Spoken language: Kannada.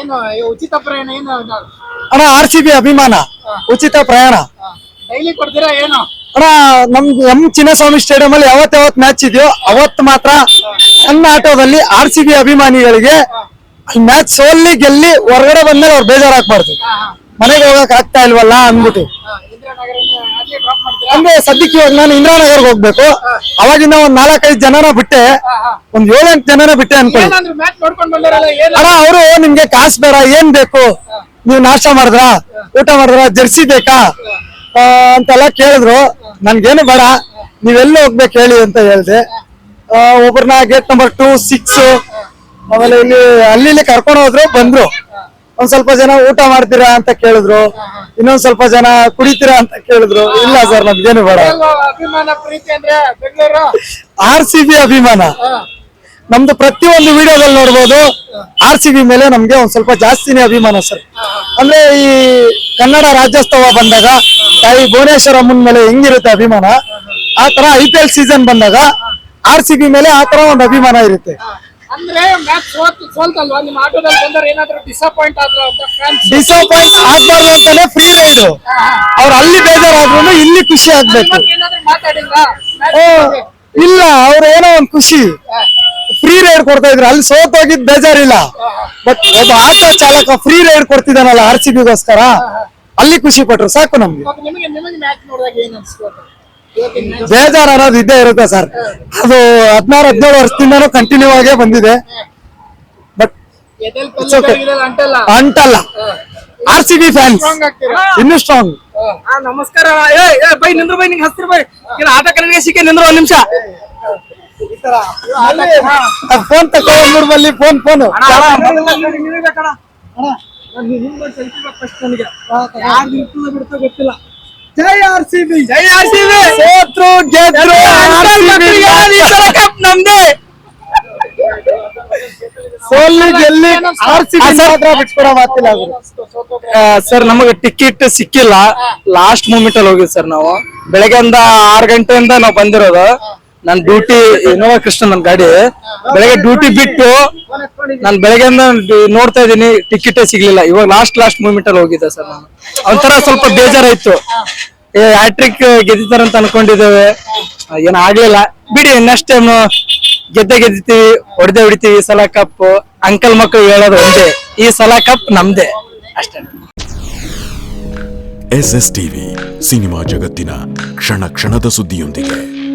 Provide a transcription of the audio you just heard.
ಏನು ಉಚಿತ ಪ್ರಯಾಣ ಏನು ಅಣ್ಣ ಆರ್ ಸಿ ಬಿ ಅಭಿಮಾನ ಉಚಿತ ಪ್ರಯಾಣ. ಡೈಲಿ ಕೊಡ್ತೀರಾ ಏನು? ಅಣ್ಣ ಎಂ ಚಿನ್ನಸ್ವಾಮಿ ಸ್ಟೇಡಿಯಂ ಅಲ್ಲಿ ಯಾವತ್ ಯಾವತ್ ಮ್ಯಾಚ್ ಇದೆಯೋ ಅವತ್ ಮಾತ್ರ ನನ್ನ ಆಟೋದಲ್ಲಿ ಆರ್ ಸಿ ಬಿ ಅಭಿಮಾನಿಗಳಿಗೆ ಮ್ಯಾಚ್ ಸೋಲ್ಲಿ ಗೆಲ್ಲಿ ಹೊರಗಡೆ ಬಂದ್ಮೇಲೆ ಅವ್ರು ಬೇಜಾರಾಗ್ಬಾರ್ದು. ಮನೆಗೆ ಹೋಗಕ್ ಆಗ್ತಾ ಇಲ್ವಲ್ಲ ಅಂದ್ಬಿಟ್ಟು. ಇಂದಿರಾನಗರ ಹಂಗೆ ಸದ್ಯಕ್ಕೆ ಇವಾಗ ನಾನು ಇಂದಿರಾನಗರ್ಗೆ ಹೋಗ್ಬೇಕು. ಅವಾಗಿಂದ ಒಂದ್ ನಾಲ್ಕೈದು ಜನನ ಬಿಟ್ಟೆ. ಒಂದ್ ಏಳೆಂಟು ಜನನ ಬಿಟ್ಟೆ ಅನ್ಕೊಳ್ಳಿ. ಏನು ಅಣ್ಣ ಅವರು ನಿಮ್ಗೆ ಕಾಸು ಬೇಡ ಏನ್ ಬೇಕು? ನೀವು ನಾಷ್ಟ ಮಾಡಿದ್ರ? ಊಟ ಮಾಡಿದ್ರ? ಜರ್ಸಿ ಬೇಕಾ? ಅಂತೆಲ್ಲ ಕೇಳಿದ್ರು. ನನ್ಗೇನು ಬೇಡ. ನೀವೆಲ್ಲೂ ಹೋಗ್ಬೇಕು ಹೇಳಿ ಅಂತ ಹೇಳಿದೆ. ಒಬ್ಬರನ್ನ ಗೇಟ್ ನಂಬರ್ ಟೂ ಸಿಕ್ಸ್ ಆಮೇಲೆ ಇಲ್ಲಿ ಅಲ್ಲಿ ಕರ್ಕೊಂಡು ಹೋದ್ರು ಬಂದ್ರು. ಒಂದ್ ಸ್ವಲ್ಪ ಜನ ಊಟ ಮಾಡ್ತೀರಾ ಅಂತ ಕೇಳಿದ್ರು. ಇನ್ನೊಂದ್ ಸ್ವಲ್ಪ ಜನ ಕುಡಿತೀರಾ ಅಂತ ಕೇಳಿದ್ರು. ಇಲ್ಲ ಸರ್ ನಮ್ಗೇನು ಬೇಡ. ಎಲ್ಲೋ ಅಭಿಮಾನ ಪ್ರೀತಿ ಅಂದ್ರೆ ಬೆಂಗಳೂರು? ಆರ್ ಸಿ ಬಿ ಅಭಿಮಾನ. ನಮ್ದು ಪ್ರತಿಯೊಂದು ವಿಡಿಯೋದಲ್ಲಿ ನೋಡ್ಬೋದು. ಆರ್ ಸಿ ಬಿ ಮೇಲೆ ನಮ್ಗೆ ಒಂದ್ ಸ್ವಲ್ಪ ಜಾಸ್ತಿನೇ ಅಭಿಮಾನ ಸರ್. ಅಂದ್ರೆ ಈ ಕನ್ನಡ ರಾಜ್ಯೋತ್ಸವ ಬಂದಾಗ ತಾಯಿ ಭುವನೇಶ್ವರ ಮುನ್ ಮೇಲೆ ಹೆಂಗಿರುತ್ತೆ ಅಭಿಮಾನ? ಆ ತರ ಐ ಪಿ ಎಲ್ ಸೀಸನ್ ಬಂದಾಗ ಆರ್ ಸಿ ಬಿ ಮೇಲೆ ಆ ತರ ಒಂದು ಅಭಿಮಾನ ಇರುತ್ತೆ. ಅಂದ್ರೆ ಮ್ಯಾಚ್ ಸೋತ್ ಸೋಲ್ತಲ್ವಾ? ನಿಮ್ಮ ಆಟೋದಲ್ಲಿ ಬಂದ್ರೆ ಏನಾದ್ರು ಡಿಸಪಾಯಿಂಟ್ ಆದ್ರು ಅಂತ ಫ್ಯಾನ್ಸ್ ಡಿಸಪಾಯಿಂಟ್ ಆಗ್ಬಾರ್ದು ಅಂತಾನೆ ಫ್ರೀ ರೈಡ್ ಅವ್ರು ಅಲ್ಲಿ ಬೇಜಾರಾದ್ರೂ ಇಲ್ಲಿ ಖುಷಿ ಆಗ್ಬೇಕು. ಏನಾದ್ರು ಮಾತಾಡಿಲ್ಲ ಇಲ್ಲ ಅವ್ರ ಏನೋ ಒಂದ್ ಖುಷಿ. ಫ್ರೀ ರೈಡ್ ಕೊಡ್ತಾ ಇದ್ರು. ಅಲ್ಲಿ ಸೋತೋಗಿದ್ ಬೇಜಾರಿಲ್ಲ. ಬಟ್ ಒಬ್ಬ ಆಟೋ ಚಾಲಕ ಫ್ರೀ ರೈಡ್ ಕೊಡ್ತಿದ್ದಾನಲ್ಲ ಆರ್ ಸಿ ಬಿಗೋಸ್ಕರ ಅಲ್ಲಿ ಖುಷಿ ಪಟ್ರು. ಸಾಕು ನಮ್ಗೆ. ನಿಮಗೆ ನಿಮಗೆ ಮ್ಯಾಚ್ ನೋಡಿದಾಗ ಏನ್ ಅನ್ಸ್ಬೋದು? ಬೇಜಾರ್ ಅನ್ನೋದು ಇದ್ದೇ ಇರುತ್ತೆ ಸರ್. ಅದು ಹದಿನಾರು ಹದಿನೇಳು ವರ್ಷದಿಂದನೂ ಕಂಟಿನ್ಯೂ ಆಗೇ ಬಂದಿದೆ. ಬಟ್. ಅಂಟಲ್ಲ. ಆರ್ ಸಿ ಬಿ ಫ್ಯಾನ್ಸ್ ಇನ್ನೂ ಸ್ಟ್ರಾಂಗ್ ನಮಸ್ಕಾರ. ಬೈ ನಿಂದ್ರು ಬೈ ನಿಂಗೆ ಹಸ್ತಿರ್ ಬೈ. ಇಲ್ಲ ಆಟ ಕಡೆಗೆ ಸಿಕ್ಕಿ ನಿಂದ್ರು ಒಂದ್ ನಿಮಿಷ. ಫೋನ್ ತಗೊಂಡ್ಬಿಡ್ಬಲ್ಲಿ ಫೋನ್ ಫೋನ್ ಗೊತ್ತಿಲ್ಲ. ಜೈ ಆರ್ ಸಿ ಬಿ. ಜೈ ಆರ್ ಸಿ ಬಿ. ಸೋತ್ರು ಗೆದ್ರು ಈ ಸಲ ಕಪ್ ನಮ್ದೇ? ಸೋಲ್ಲಿ ಗೆಲ್ಲಿ ಆರ್ ಸಿ ಬಿ ಮಾತ್ರ ಬಿಟ್ಕೊಡೋ ಮಾತಿಲ್ಲ ಅವರು ಸರ್ ನಮಗೆ ಟಿಕೆಟ್ ಸಿಕ್ಕಿಲ್ಲ. ಲಾಸ್ಟ್ ಮೂಮೆಂಟ್ ಅಲ್ಲಿ ಹೋಗಿದ್ ಸರ್ ನಾವು. ಬೆಳಗ್ಗೆಯಿಂದ ಆರ್ ಗಂಟೆಯಿಂದ ನಾವು ಬಂದಿರೋದು. ನನ್ ಡ್ಯೂಟಿ ಇನೋವಾ ಕೃಷ್ಣ ನನ್ ಗಾಡಿ. ಬೆಳಗ್ಗೆ ಡ್ಯೂಟಿ ಬಿಟ್ಟು ನಾನು ಬೆಳಗ್ಗೆಯಿಂದ ಡ್- ನೋಡ್ತಾ ಇದ್ದೀನಿ ಟಿಕೆಟೇ ಸಿಗ್ಲಿಲ್ಲ. ಇವಾಗ ಲಾಸ್ಟ್ ಲಾಸ್ಟ್ ಮೂಮೆಂಟ್ ಅಲ್ಲಿ ಹೋಗಿದ್ದೆ ಸರ್ ನಾನು. ಒಂಥರ ಸ್ವಲ್ಪ ಬೇಜಾರಾಯ್ತು. ಹ್ಯಾಟ್ರಿಕ್ ಗೆದ್ದಿತಾರ ಅಂತ ಅನ್ಕೊಂಡಿದ್ದೇವೆ. ಏನ್ ಆಗ್ಲಿಲ್ಲ. ಬಿಡಿ ನೆಕ್ಸ್ಟ್ ಟೈಮ್ ಗೆದ್ದೆ ಗೆದ್ದಿತೀವಿ ಹೊಡೆದೇ ಹೊಡಿತೀವಿ, ಈ ಸಲ ಕಪ್ ಅಂಕಲ್ ಮಕ್ಕಳು ಹೇಳೋದು ಒಂದೇ. ಈ ಸಲ ಕಪ್ ನಮ್ದೇ. ಅಷ್ಟೇ. ಎಸ್ ಎಸ್ ಟಿವಿ ಸಿನಿಮಾ ಜಗತ್ತಿನ ಕ್ಷಣ ಕ್ಷಣದ ಸುದ್ದಿಯೊಂದಿಗೆ.